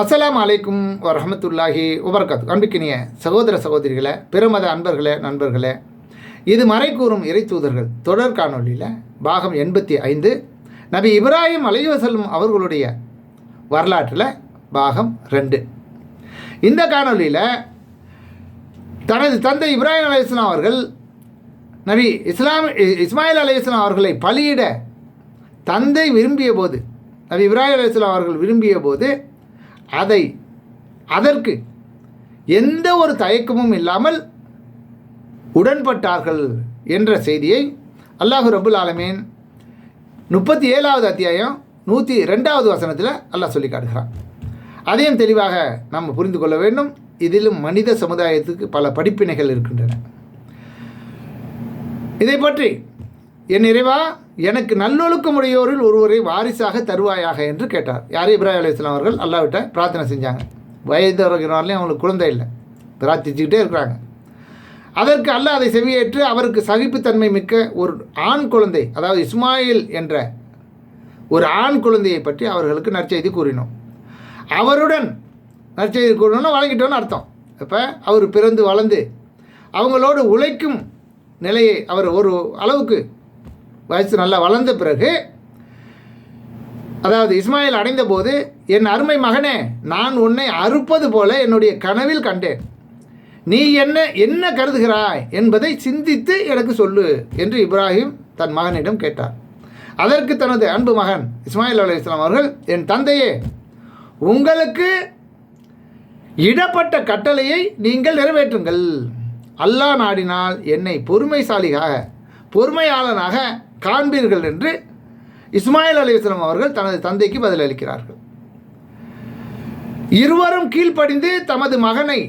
அஸ்ஸலாமு அலைக்கும் வரமத்துல்லாஹி உபர்கத் அன்பிக்கினிய சகோதர சகோதரிகளே பிறமத அன்பர்களே நண்பர்களே இது மறைக்கூறும் இறை தூதர்கள் தொடர் காணொளியில் பாகம் எண்பத்தி ஐந்து நபி இப்ராஹிம் அலைவசல்லம் அவர்களுடைய வரலாற்றில் பாகம் ரெண்டு. இந்த காணொளியில் தனது தந்தை இப்ராஹிம் அலையாம் அவர்கள் நபி இஸ்லாம் இ- இஸ்மாயில் அலையாம் அவர்களை பலியிட தந்தை விரும்பிய போது நபி இப்ராஹிம் அலையாம் அவர்கள் விரும்பிய போது அதை அதற்கு எந்த ஒரு தயக்கமும் இல்லாமல் உடன்பட்டார்கள் என்ற செய்தியை அல்லாஹு ரபுல் ஆலமீன் முப்பத்தி ஏழாவது அத்தியாயம் நூற்றி ரெண்டாவது வசனத்தில் அல்லாஹ் சொல்லி காட்டுகிறான். அதையும் தெளிவாக நாம் புரிந்து கொள்ள வேண்டும். இதிலும் மனித சமுதாயத்துக்கு பல படிப்பினைகள் இருக்கின்றன. இதை பற்றி என் நிறைவாக எனக்கு நல்லொழுக்கமுடையோரில் ஒருவரை வாரிசாக தருவாயாக என்று கேட்டார். யார்? இப்ராஹிம் இஸ்லாம் அவர்கள் அல்லாவிட்ட பிரார்த்தனை செஞ்சாங்க. வயது வரலையும் அவங்களுக்கு குழந்தை இல்லை. பிரார்த்திச்சுக்கிட்டே இருக்கிறாங்க. அதற்கு அல்லாஹ் அதை செவியேற்று அவருக்கு சகிப்புத்தன்மை மிக்க ஒரு ஆண் குழந்தை அதாவது இஸ்மாயில் என்ற ஒரு ஆண் குழந்தையை பற்றி அவர்களுக்கு நற்செய்தி கூறினோம். அவருடன் நற்செய்தி கூறணும்னா வழங்கிட்டோன்னு அர்த்தம். இப்போ அவர் பிறந்து வளர்ந்து அவங்களோடு உழைக்கும் நிலையை அவர் ஒரு அளவுக்கு வயசு நல்லா வளர்ந்த பிறகு அதாவது இஸ்மாயில் அடைந்தபோது என் அருமை மகனே நான் உன்னை அறுப்பது போல என்னுடைய கனவில் கண்டேன். நீ என்ன என்ன கருதுகிறாய் என்பதை சிந்தித்து எனக்கு சொல்லு என்று இப்ராஹிம் தன் மகனிடம் கேட்டார். அதற்கு தனது அன்பு மகன் இஸ்மாயில் அலி இஸ்லாம் அவர்கள் என் தந்தையே உங்களுக்கு இடப்பட்ட கட்டளையை நீங்கள் நிறைவேற்றுங்கள். அல்லாஹ் நாடினால் என்னை பொறுமைசாலியாக பொறுமையாளனாக காண்பீர்கள் என்று இஸ்மாயில் அலிஸ்லாம் அவர்கள் தனது தந்தைக்கு பதிலளிக்கிறார்கள். இருவரும் கீழ்ப்படிந்து தமது மகனை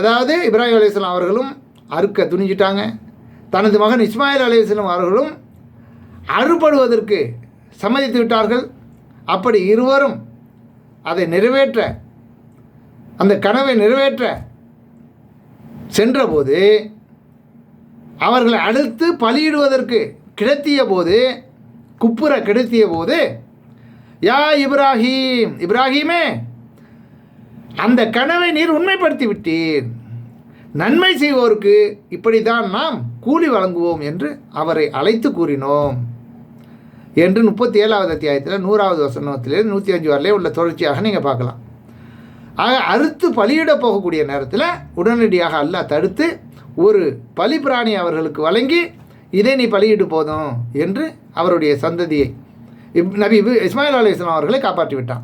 அதாவது இப்ராஹிம் அலிஸ்லாம் அவர்களும் அறுக்க துணிஞ்சிட்டாங்க. தனது மகன் இஸ்மாயில் அலிஸ்லாம் அவர்களும் அறுபடுவதற்கு சம்மதித்து விட்டார்கள். அப்படி இருவரும் அதை நிறைவேற்ற அந்த கனவை நிறைவேற்ற சென்றபோது அவர்களை அடுத்து பலியிடுவதற்கு கிடத்திய போது குப்புற கிடத்திய போது யா இப்ராஹீம் இப்ராஹீமே அந்த கனவை நீர் உண்மைப்படுத்தி விட்டீர் நன்மை செய்வோருக்கு இப்படித்தான் நாம் கூலி வழங்குவோம் என்று அவரை அழைத்து கூறினோம். என்று முப்பத்தி ஏழாவது அத்தியாயத்தில் நூறாவது வசனத்திலிருந்து நூற்றி அஞ்சு வரலே உள்ள தொடர்ச்சியாக நீங்கள் பார்க்கலாம். ஆக அறுத்து பலியிட போகக்கூடிய நேரத்தில் உடனடியாக அல்லாஹ் தடுத்து ஒரு பலி பிராணி அவர்களுக்கு வழங்கி இதே நீ பழகிட்டு போதும் என்று அவருடைய சந்ததியை இப் நபி இஸ்மாயில் அலி இஸ்லாம் அவர்களை காப்பாற்றி விட்டான்